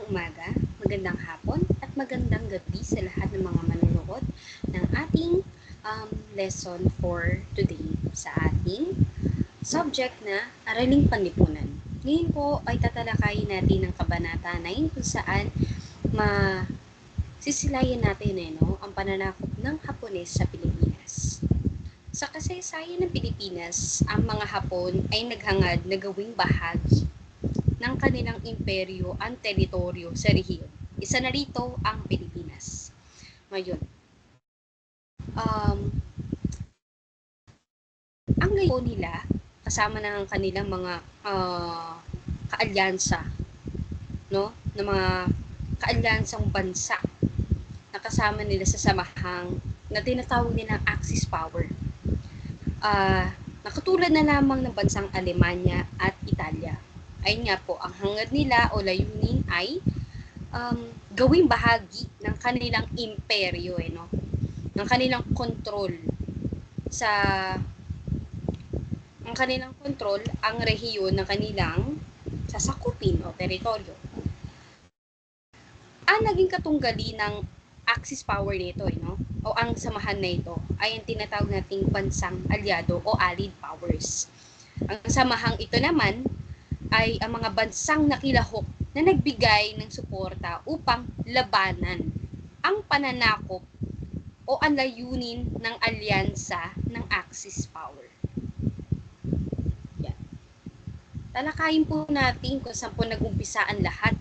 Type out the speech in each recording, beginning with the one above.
magandang umaga, magandang hapon, at magandang gabi sa lahat ng mga manonood ng ating um, lesson for today sa ating subject na Araling Panlipunan. Ngayon po ay tatalakayin natin ang Kabanata 9 kung saan ma sisilayan natin eh, no, ang pananakop ng Hapones sa Pilipinas. Sa kasaysayan ng Pilipinas, ang mga Hapon ay naghangad na gawing bahagi ng kanilang imperyo ang teritoryo sa rehiyon. Isa na rito ang Pilipinas. Ngayon, um, ang ngayon nila, kasama ang kanilang mga uh, kaalyansa, no? ng mga kaalyansang bansa na kasama nila sa samahang na tinatawag nilang Axis Power. Uh, nakatulad na lamang ng bansang Alemanya at Italia ayun nga po, ang hangad nila o layunin ay um, gawing bahagi ng kanilang imperyo, eh, no? ng kanilang control sa ang kanilang control ang rehiyon ng kanilang sasakupin o teritoryo. Ang naging katunggali ng Axis power nito, eh, no? o ang samahan na ito, ay ang tinatawag nating bansang alyado o allied powers. Ang samahang ito naman ay ang mga bansang nakilahok na nagbigay ng suporta upang labanan ang pananakop o ang layunin ng alyansa ng Axis power. Yan. Talakayin po natin kung saan po nag-umpisa ang lahat.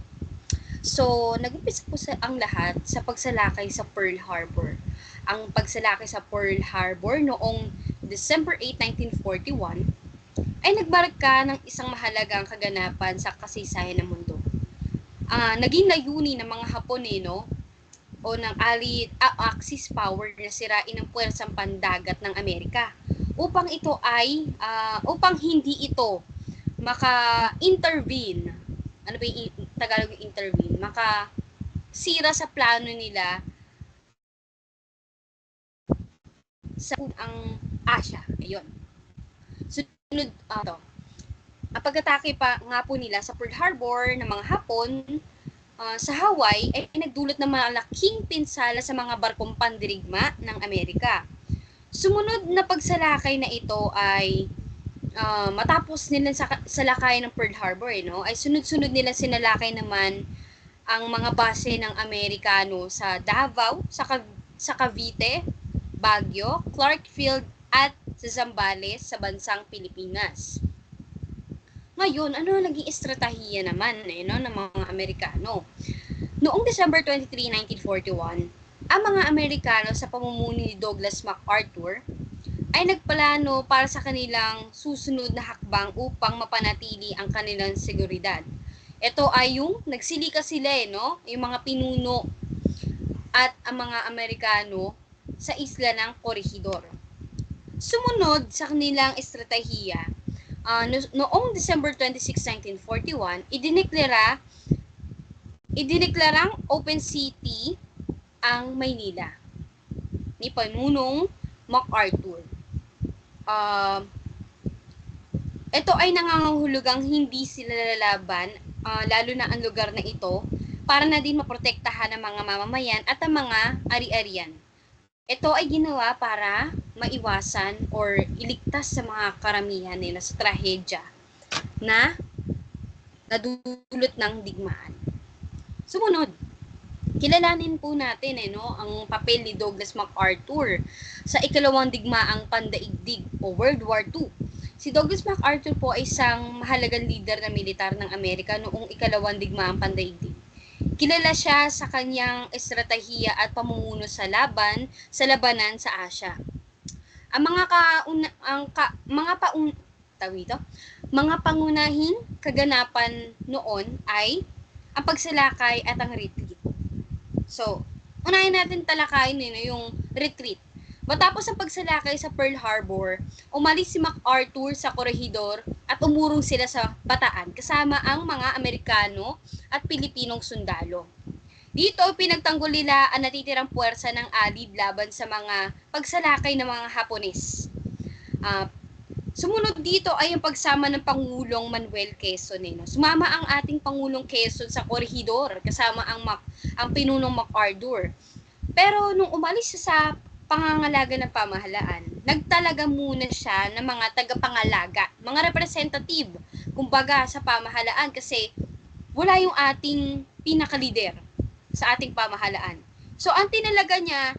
So, nag-umpisa po sa, ang lahat sa pagsalakay sa Pearl Harbor. Ang pagsalakay sa Pearl Harbor noong December 8, 1941 ay nagbarka ng isang mahalagang kaganapan sa kasaysayan ng mundo. Uh, naging layunin ng mga Haponeno o ng Allied uh, Axis power na sirain ang puwersang pandagat ng Amerika upang ito ay uh, upang hindi ito maka-intervene. Ano ba yung Tagalog yung intervene? Maka sira sa plano nila sa ang Asia. Ayun sunod uh, to. Ang pag-atake pa nga po nila sa Pearl Harbor ng mga Hapon uh, sa Hawaii ay nagdulot ng malaking pinsala sa mga barkong pandirigma ng Amerika. Sumunod na pagsalakay na ito ay uh, matapos nila sa salakay ng Pearl Harbor, eh, no, ay sunod-sunod nila sinalakay naman ang mga base ng Amerikano sa Davao, sa, sa Cavite, Baguio, Clark Field at sa Zambales sa bansang Pilipinas. Ngayon, ano ang naging estratehiya naman eh, no, ng mga Amerikano? Noong December 23, 1941, ang mga Amerikano sa pamumuno ni Douglas MacArthur ay nagplano para sa kanilang susunod na hakbang upang mapanatili ang kanilang seguridad. Ito ay yung nagsilika sila eh, no? Yung mga pinuno at ang mga Amerikano sa isla ng Corregidor. Sumunod sa kanilang estratehiya, uh, no, noong December 26, 1941, idineklara idineklarang open city ang Maynila ni Pamunong MacArthur. Uh, ito ay nangangahulugang hindi sila lalaban, uh, lalo na ang lugar na ito, para na din maprotektahan ang mga mamamayan at ang mga ari-arian. Ito ay ginawa para maiwasan or iligtas sa mga karamihan nila sa trahedya na nadulot ng digmaan. Sumunod, kilalanin po natin eh, no, ang papel ni Douglas MacArthur sa ikalawang digmaang pandaigdig o World War II. Si Douglas MacArthur po ay isang mahalagang leader na militar ng Amerika noong ikalawang digmaang pandaigdig. Kilala siya sa kanyang estratehiya at pamumuno sa laban sa labanan sa Asya. Ang mga kauna, ang ka, mga paun tawito, mga pangunahing kaganapan noon ay ang pagsalakay at ang retreat. So, unahin natin talakayin nila yung retreat. Matapos ang pagsalakay sa Pearl Harbor, umalis si MacArthur sa Corregidor at umurong sila sa Bataan kasama ang mga Amerikano at Pilipinong sundalo. Dito, pinagtanggol nila ang natitirang puwersa ng Alid laban sa mga pagsalakay ng mga Hapones. Uh, Sumunod dito ay ang pagsama ng Pangulong Manuel Quezon. Eh, no? Sumama ang ating Pangulong Quezon sa korehidor kasama ang, Mac, ang pinunong MacArthur. Pero nung umalis siya sa pangangalaga ng pamahalaan, nagtalaga muna siya ng mga tagapangalaga, mga representative, kumbaga sa pamahalaan kasi wala yung ating pinakalider sa ating pamahalaan. So ang tinalaga niya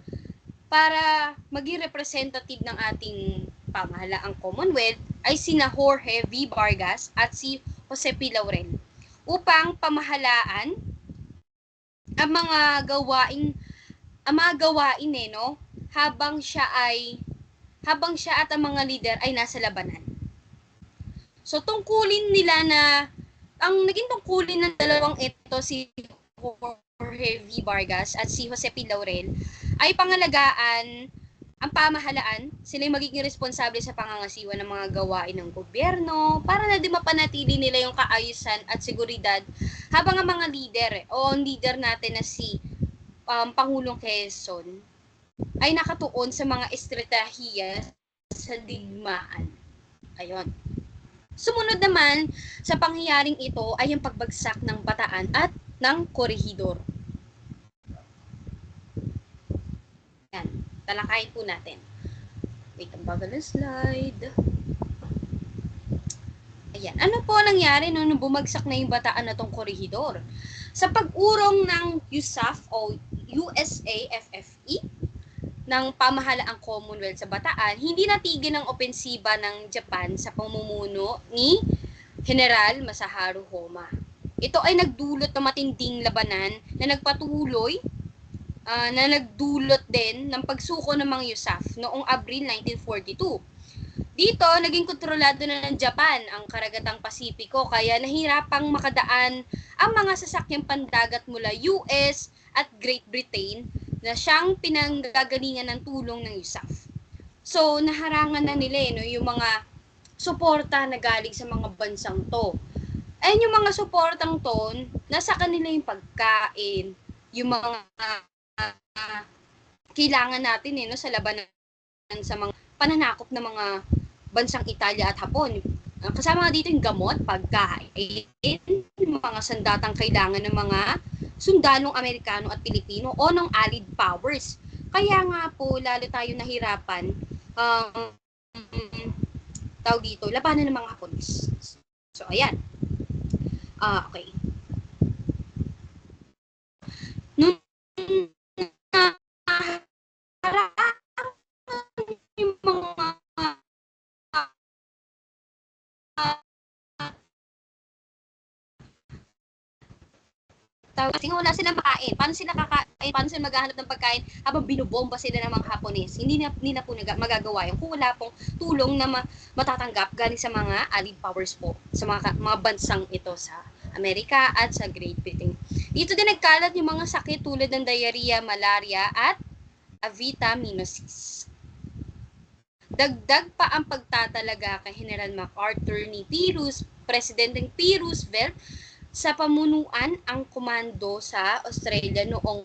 para maging representative ng ating pamahalaang Commonwealth ay sina Jorge V. Vargas at si Jose P. Laurel upang pamahalaan ang mga gawaing ang mga gawain eh, no? Habang siya ay habang siya at ang mga leader ay nasa labanan. So tungkulin nila na ang naging tungkulin ng dalawang ito si Jorge V. Vargas at si Jose P. Laurel ay pangalagaan ang pamahalaan, sila yung magiging responsable sa pangangasiwa ng mga gawain ng gobyerno para na di mapanatili nila yung kaayusan at seguridad habang ang mga leader o ang leader natin na si um, Pangulong Quezon ay nakatuon sa mga estratehiya sa digmaan. Ayon. Sumunod naman sa pangyayaring ito ay ang pagbagsak ng bataan at ng korehidor. Yan. Talakayin po natin. Wait, ang bagal ng slide. Ayan. Ano po nangyari nung bumagsak na yung bataan na tong korehidor? Sa pag-urong ng USAF o USAFFE ng pamahalaang Commonwealth sa Bataan, hindi natigil ang opensiba ng Japan sa pamumuno ni General Masaharu Homa. Ito ay nagdulot ng matinding labanan na nagpatuloy uh, na nagdulot din ng pagsuko ng mga USAF noong Abril 1942. Dito, naging kontrolado na ng Japan ang karagatang Pasipiko kaya nahirapang makadaan ang mga sasakyang pandagat mula US at Great Britain na siyang pinanggagalingan ng tulong ng USAF. So, naharangan na nila eh, no, yung mga suporta na galing sa mga bansang to. Ayun yung mga suportang to, nasa kanila yung pagkain, yung mga uh, kailangan natin eh, no, sa labanan sa mga pananakop ng mga bansang Italia at Hapon. Kasama dito yung gamot, pagkain, mga sandatang kailangan ng mga sundalong Amerikano at Pilipino o ng Allied powers. Kaya nga po, lalo tayo nahirapan, um, tawag dito, labanan ng mga Hapones. So, ayan. Ah, uh, okay. Nung yung mga tawag kasi wala silang pagkain. Paano sila kakain? Paano sila maghahanap ng pagkain habang binobomba sila ng mga Hapones? Hindi na, hindi na po nag- magagawa yun kung wala pong tulong na ma- matatanggap galing sa mga allied powers po, sa mga, mga bansang ito sa Amerika at sa Great Britain. Dito din nagkalat yung mga sakit tulad ng diarrhea, malaria at avitaminosis. Dagdag pa ang pagtatalaga kay General MacArthur ni P. Roosevelt, Presidenteng P. Roosevelt sa pamunuan ang komando sa Australia noong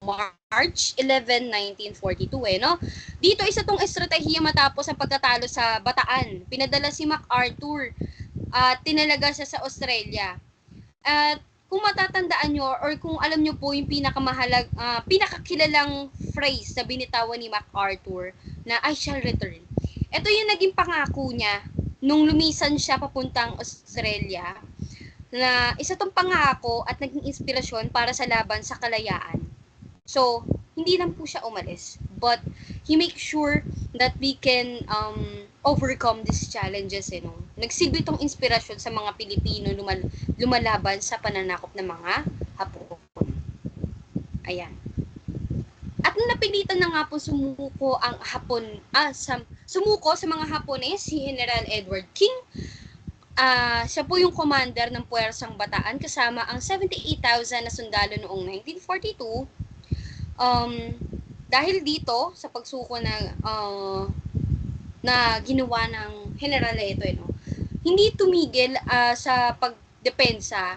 March 11, 1942 eh, no? Dito isa tong estratehiya matapos ang pagkatalo sa Bataan. Pinadala si MacArthur at uh, tinalaga siya sa Australia. At kung matatandaan nyo or kung alam nyo po yung pinakamahalag, uh, pinakakilalang phrase na binitawan ni MacArthur na I shall return. Ito yung naging pangako niya nung lumisan siya papuntang Australia na isa tong pangako at naging inspirasyon para sa laban sa kalayaan. So, hindi lang po siya umalis, but he makes sure that we can um, overcome these challenges. Eh, no? Nagsilbi itong inspirasyon sa mga Pilipino lumal- lumalaban sa pananakop ng mga Hapon. Ayan. At napilitan na nga po sumuko ang Hapon, ah, sa, sumuko sa mga Hapones si General Edward King uh, siya po yung commander ng Puwersang Bataan kasama ang 78,000 na sundalo noong 1942. Um, dahil dito sa pagsuko na uh, na ginawa ng general ito eh, no? hindi tumigil uh, sa pagdepensa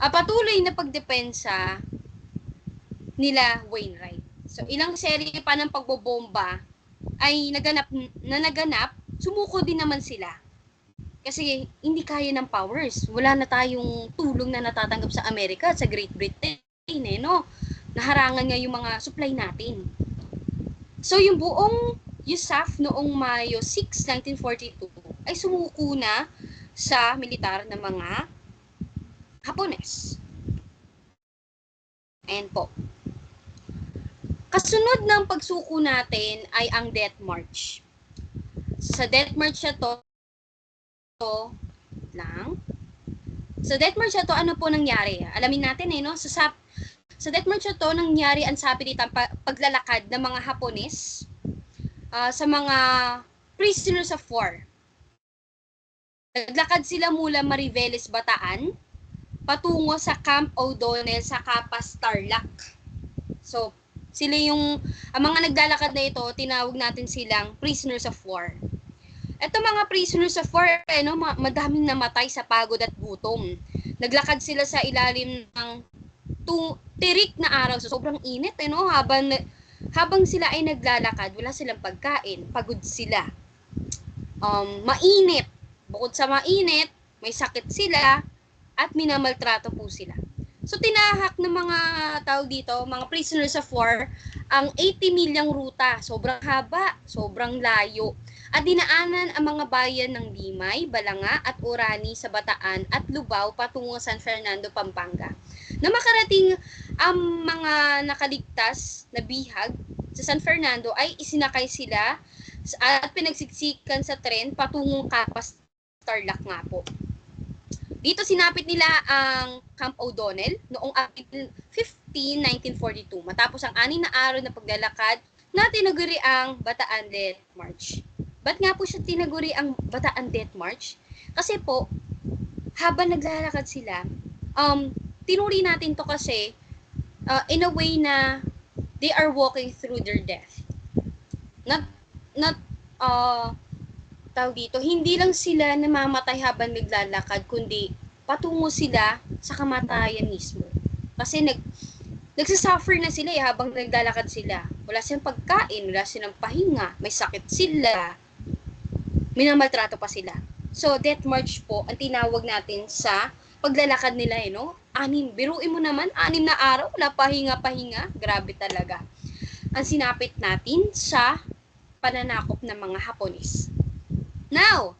uh, patuloy na pagdepensa nila Wainwright. So ilang serye pa ng pagbobomba ay naganap na naganap sumuko din naman sila. Kasi hindi kaya ng powers. Wala na tayong tulong na natatanggap sa Amerika at sa Great Britain, eh, no? Naharangan nga yung mga supply natin. So, yung buong USAF noong Mayo 6, 1942 ay sumuko na sa militar ng mga Hapones. Ayan po. Kasunod ng pagsuko natin ay ang Death March. Sa Death March na to, to lang. Sa Death March na to, ano po nangyari? Alamin natin eh, no? Sa, sa, sa Death March na to, nangyari ang ang pa- paglalakad ng mga Hapones ah, sa mga prisoners of war. Naglakad sila mula Mariveles, Bataan, patungo sa Camp O'Donnell sa Kapas, Tarlac. So, sila yung, ang mga naglalakad na ito, tinawag natin silang prisoners of war. Ito mga prisoners of war, eh, no, ma- madaming namatay sa pagod at gutom. Naglakad sila sa ilalim ng tu- tirik na araw. So, sobrang init, eh, no? Habang, habang sila ay naglalakad, wala silang pagkain. Pagod sila. Um, mainit. Bukod sa mainit, may sakit sila at minamaltrato po sila. So tinahak ng mga tao dito, mga prisoners of war, ang 80 milyang ruta. Sobrang haba, sobrang layo. At dinaanan ang mga bayan ng Limay, Balanga at Orani sa Bataan at Lubao patungo San Fernando, Pampanga. Na makarating ang mga nakaligtas na bihag sa San Fernando ay isinakay sila at pinagsiksikan sa tren patungong Kapas, Tarlac nga po. Dito sinapit nila ang Camp O'Donnell noong April 15, 1942 matapos ang anim na araw na paglalakad na tinaguri ang Bataan March. Ba't nga po siya tinaguri ang Bataan Death March? Kasi po, habang naglalakad sila, um, tinuri natin to kasi uh, in a way na they are walking through their death. Not, not, uh, tawag dito, hindi lang sila namamatay habang naglalakad, kundi patungo sila sa kamatayan mismo. Kasi nag, nagsasuffer na sila eh, habang naglalakad sila. Wala silang pagkain, wala silang pahinga, may sakit sila, minamaltrato pa sila. So, death march po ang tinawag natin sa paglalakad nila eh, no? Anim, biruin mo naman, anim na araw, wala pahinga-pahinga, grabe talaga. Ang sinapit natin sa pananakop ng mga Hapones. Now,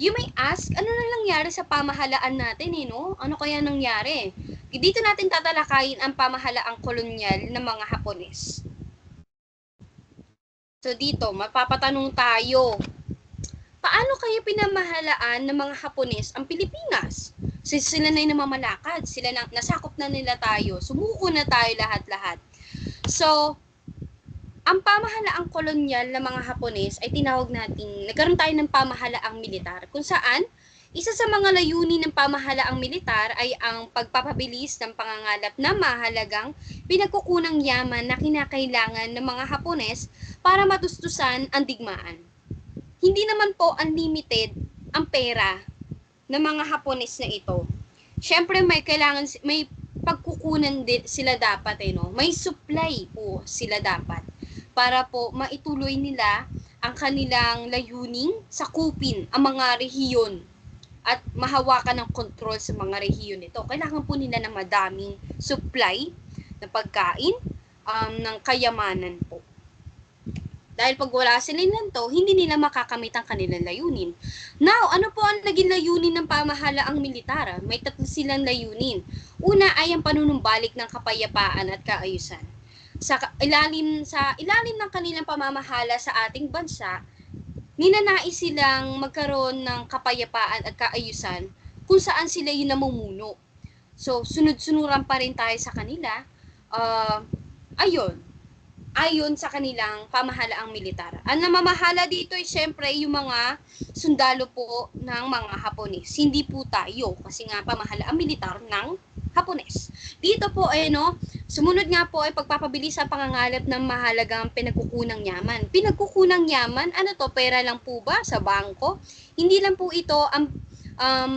you may ask, ano na nangyari sa pamahalaan natin eh, no? Ano kaya nangyari? Dito natin tatalakayin ang pamahalaang kolonyal ng mga Hapones. So dito, mapapatanong tayo, paano kaya pinamahalaan ng mga Hapones ang Pilipinas? So, sila na yung namamalakad, sila na, nasakop na nila tayo, sumuko na tayo lahat-lahat. So, ang pamahalaang kolonyal ng mga Hapones ay tinawag natin, nagkaroon tayo ng pamahalaang militar, kung saan isa sa mga layunin ng pamahalaang militar ay ang pagpapabilis ng pangangalap na mahalagang pinagkukunang yaman na kinakailangan ng mga Hapones para matustusan ang digmaan. Hindi naman po unlimited ang pera ng mga Hapones na ito. Siyempre may kailangan may pagkukunan din sila dapat eh no. May supply po sila dapat para po maituloy nila ang kanilang layuning sakupin ang mga rehiyon at mahawakan ng kontrol sa mga rehiyon nito. Kailangan po nila ng madaming supply ng pagkain, um, ng kayamanan po. Dahil pag wala sila nito, hindi nila makakamit ang kanilang layunin. Now, ano po ang naging layunin ng pamahalaang militar? May tatlo silang layunin. Una ay ang panunumbalik ng kapayapaan at kaayusan. Sa ilalim sa ilalim ng kanilang pamamahala sa ating bansa, ninanais silang magkaroon ng kapayapaan at kaayusan kung saan sila yung namumuno. So, sunod-sunuran pa rin tayo sa kanila. Uh, ayun, ayon sa kanilang pamahalaang militar. Ang namamahala dito ay syempre yung mga sundalo po ng mga Hapones. Hindi po tayo kasi nga pamahalaang militar ng Hapones. Dito po ay no, sumunod nga po ay pagpapabilis sa pangangalap ng mahalagang pinagkukunang yaman. Pinagkukunang yaman, ano to, pera lang po ba sa bangko? Hindi lang po ito ang um,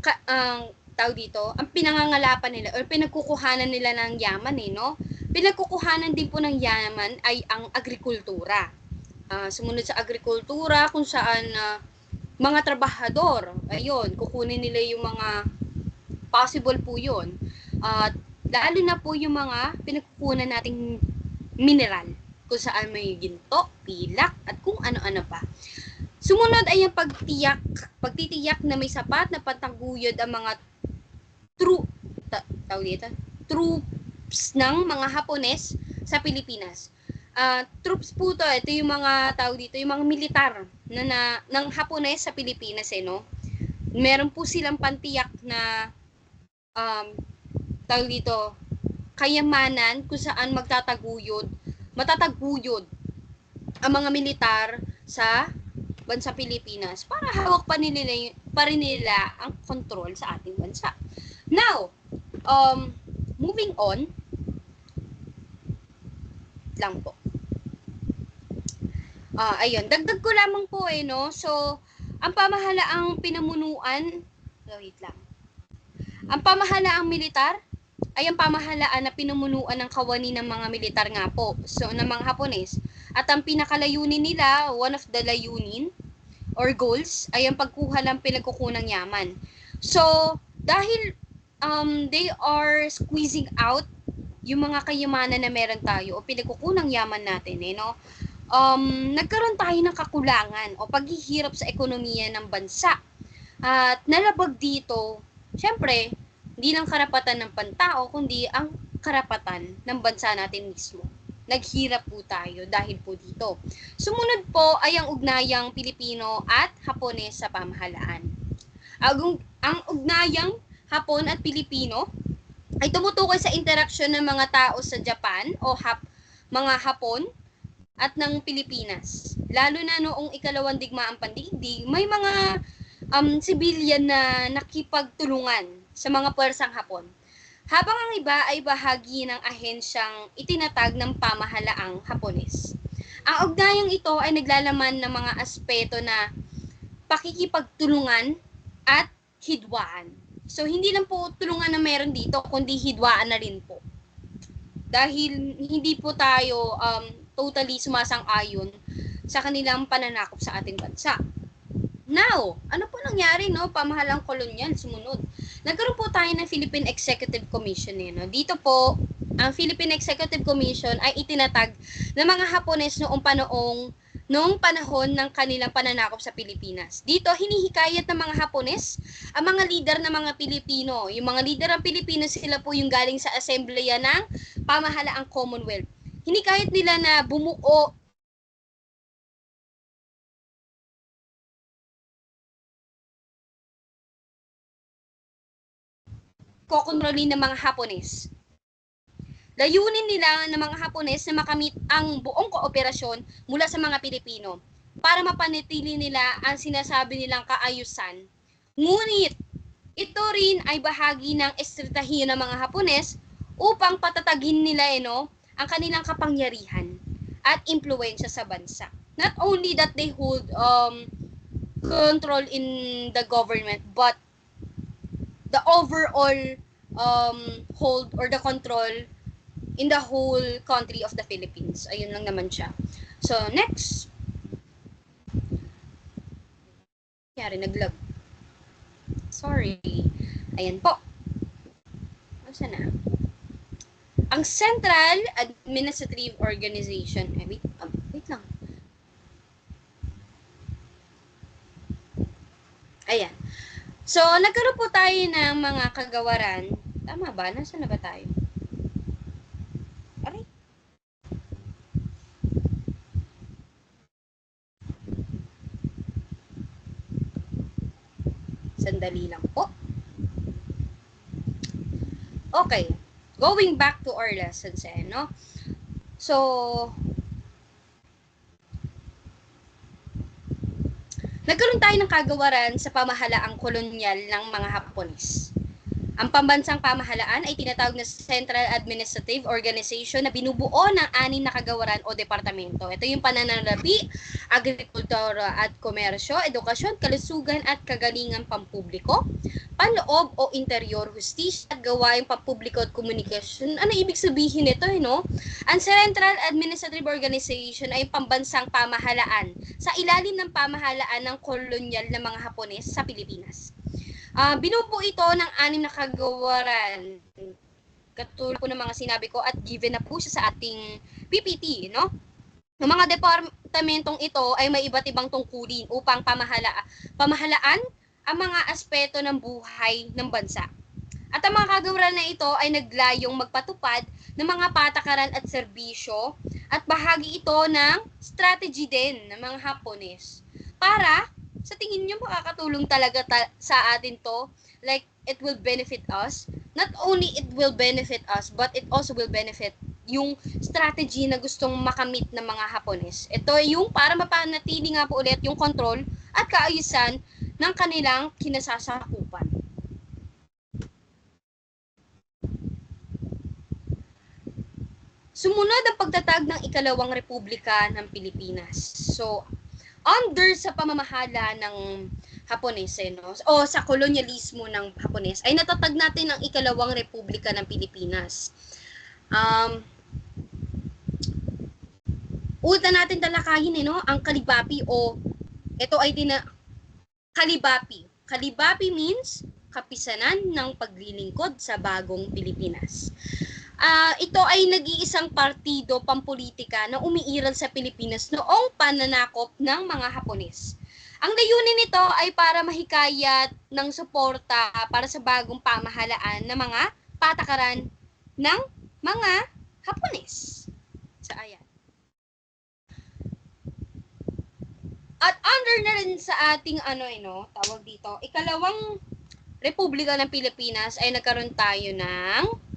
ka, ang tawag dito, ang pinangangalapan nila or pinagkukuhanan nila ng yaman eh, no? Pinagkukuhanan din po ng yaman ay ang agrikultura. ah, sumunod sa agrikultura kung saan ah, mga trabahador, ayun, kukunin nila yung mga possible po yun. At lalo na po yung mga pinagkukunan nating mineral kung saan may ginto, pilak, at kung ano-ano pa. Sumunod ay ang pagtiyak, pagtitiyak na may sapat na pantaguyod ang mga true, ta, tawag dito, troops ng mga Hapones sa Pilipinas. Ah, troops po to, ito yung mga tawag dito, yung mga militar na, na ng Hapones sa Pilipinas eh, no? Meron po silang pantiyak na um, tawag dito, kayamanan kung saan magtataguyod, matataguyod ang mga militar sa bansa Pilipinas para hawak pa nila, pa rin nila ang control sa ating bansa. Now, um, moving on, lang po. Ah, ayun, dagdag ko lamang po eh, no? So, ang pamahalaang pinamunuan, wait lang. Ang pamahalaang militar ay ang pamahalaan na pinumunuan ng kawani ng mga militar nga po, so ng mga Hapones. At ang pinakalayunin nila, one of the layunin or goals, ay ang pagkuha ng pinagkukunang yaman. So, dahil um, they are squeezing out yung mga kayamanan na meron tayo o pinagkukunang yaman natin, eh, no? Um, nagkaroon tayo ng kakulangan o paghihirap sa ekonomiya ng bansa. At nalabag dito, syempre, hindi lang karapatan ng pantao, kundi ang karapatan ng bansa natin mismo. Naghirap po tayo dahil po dito. Sumunod po ay ang ugnayang Pilipino at Hapones sa pamahalaan. Ang, ang ugnayang Hapon at Pilipino ay tumutukoy sa interaksyon ng mga tao sa Japan o hap, mga Hapon at ng Pilipinas. Lalo na noong ikalawang digmaang pandigdig, may mga um, civilian na nakipagtulungan sa mga puwersang Hapon. Habang ang iba ay bahagi ng ahensyang itinatag ng pamahalaang Hapones. Ang ugnayang ito ay naglalaman ng mga aspeto na pakikipagtulungan at hidwaan. So, hindi lang po tulungan na meron dito, kundi hidwaan na rin po. Dahil hindi po tayo um, totally sumasang-ayon sa kanilang pananakop sa ating bansa. Now, ano po nangyari, no? Pamahalang kolonyal, sumunod. Nagkaroon po tayo ng Philippine Executive Commission, eh, no? Dito po, ang Philippine Executive Commission ay itinatag ng mga Hapones noong panoong noong panahon ng kanilang pananakop sa Pilipinas. Dito, hinihikayat ng mga Hapones, ang mga leader ng mga Pilipino. Yung mga leader ng Pilipino, sila po yung galing sa assembleya ng pamahalaang Commonwealth. Hinikayat nila na bumuo kokontrolin ng mga Hapones. Layunin nila ng mga Hapones na makamit ang buong kooperasyon mula sa mga Pilipino para mapanatili nila ang sinasabi nilang kaayusan. Ngunit, ito rin ay bahagi ng estratehiya ng mga Hapones upang patatagin nila eh, no, ang kanilang kapangyarihan at impluensya sa bansa. Not only that they hold um, control in the government, but the overall um, hold or the control in the whole country of the Philippines. Ayun lang naman siya. So, next. Kaya naglag. Sorry. Ayan po. Asa na? Ang Central Administrative Organization. Eh, wait, um, wait lang. Ayan. So, nagkaroon po tayo ng mga kagawaran. Tama ba? Nasaan na ba tayo? Sandali lang po. Okay. Going back to our lessons eh, no? So, Nagkaroon tayo ng kagawaran sa pamahalaang kolonyal ng mga Hapones. Ang pambansang pamahalaan ay tinatawag na Central Administrative Organization na binubuo ng anim na kagawaran o departamento. Ito yung pananalapi, agrikultura at komersyo, edukasyon, kalusugan at kagalingan pampubliko, panloob o interior, hustisya at gawaing pampubliko at komunikasyon. Ano ibig sabihin nito, eh, no? Ang Central Administrative Organization ay pambansang pamahalaan sa ilalim ng pamahalaan ng kolonyal ng mga Hapones sa Pilipinas. Ah, binubuo ito ng anim na kagawaran. Katulad po ng mga sinabi ko at given na po siya sa ating PPT, no? Ang mga departamentong ito ay may iba't ibang tungkulin upang pamahala pamahalaan ang mga aspeto ng buhay ng bansa. At ang mga kagawaran na ito ay naglayong magpatupad ng mga patakaran at serbisyo at bahagi ito ng strategy din ng mga Hapones para sa tingin nyo makakatulong talaga ta- sa atin to like it will benefit us not only it will benefit us but it also will benefit yung strategy na gustong makamit ng mga Hapones. Ito yung para mapanatili nga po ulit yung control at kaayusan ng kanilang kinasasakupan. Sumunod ang pagtatag ng ikalawang republika ng Pilipinas. So, under sa pamamahala ng Hapones, eh, no? o sa kolonyalismo ng Hapones, ay natatag natin ang ikalawang republika ng Pilipinas. Um, Una natin talakayin, eh, no? ang Kalibapi o ito ay tina Kalibapi. Kalibapi means kapisanan ng paglilingkod sa bagong Pilipinas. Ah, ito ay nag-iisang partido pampolitika na umiiral sa Pilipinas noong pananakop ng mga Hapones. Ang layunin nito ay para mahikayat ng suporta para sa bagong pamahalaan ng mga patakaran ng mga Hapones. So, ayan. At under na rin sa ating ano eh, no, tawag dito, ikalawang Republika ng Pilipinas ay nagkaroon tayo ng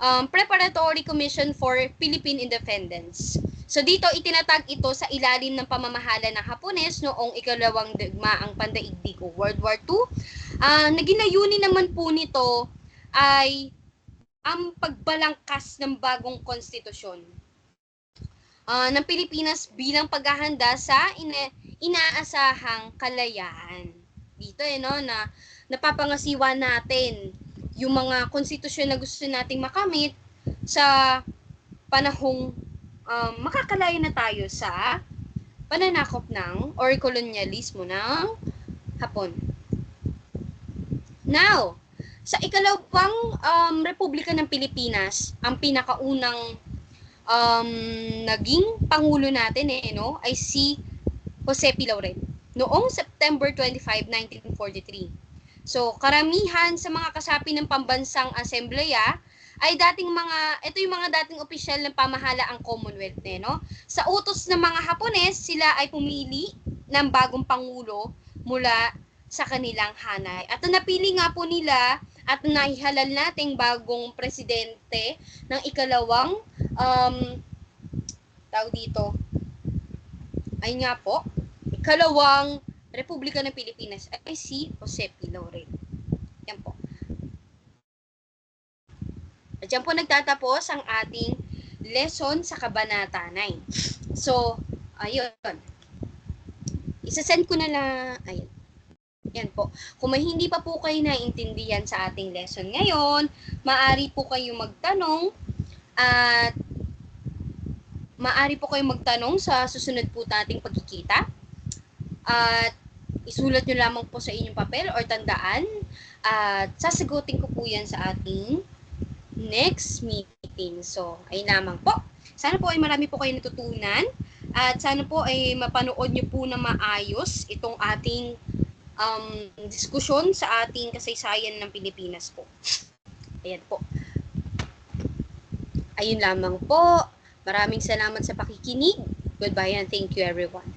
um, Preparatory Commission for Philippine Independence. So dito itinatag ito sa ilalim ng pamamahala ng Hapones noong ikalawang digmaang pandaigdig o World War II. Ah, naging layunin naman po nito ay ang pagbalangkas ng bagong konstitusyon ah, ng Pilipinas bilang paghahanda sa ina- inaasahang kalayaan. Dito eh no na napapangasiwa natin yung mga konstitusyon na gusto nating makamit sa panahong um, makakalaya na tayo sa pananakop ng or kolonyalismo ng Hapon. Now, sa ikalawang um, Republika ng Pilipinas, ang pinakaunang um, naging pangulo natin eh, no, ay si Jose P. Laurel noong September 25, 1943. So, karamihan sa mga kasapi ng pambansang asembleya ay dating mga, ito yung mga dating opisyal ng pamahalaang Commonwealth, eh, no? Sa utos ng mga Hapones, sila ay pumili ng bagong pangulo mula sa kanilang hanay. At napili nga po nila at naihalal nating bagong presidente ng ikalawang um, tawag dito ay nga po ikalawang Republika ng Pilipinas ay si Jose P. Laurel. Yan po. At yan po nagtatapos ang ating lesson sa Kabanata 9. So, ayun. Isasend ko na lang. Ayun. Yan po. Kung may hindi pa po kayo naiintindihan sa ating lesson ngayon, maaari po kayong magtanong at maaari po kayong magtanong sa susunod po nating pagkikita. At isulat nyo lamang po sa inyong papel or tandaan at sasagutin ko po yan sa ating next meeting. So, ay lamang po. Sana po ay marami po kayo natutunan at sana po ay mapanood nyo po na maayos itong ating um, diskusyon sa ating kasaysayan ng Pilipinas po. Ayan po. Ayun lamang po. Maraming salamat sa pakikinig. Goodbye and thank you everyone.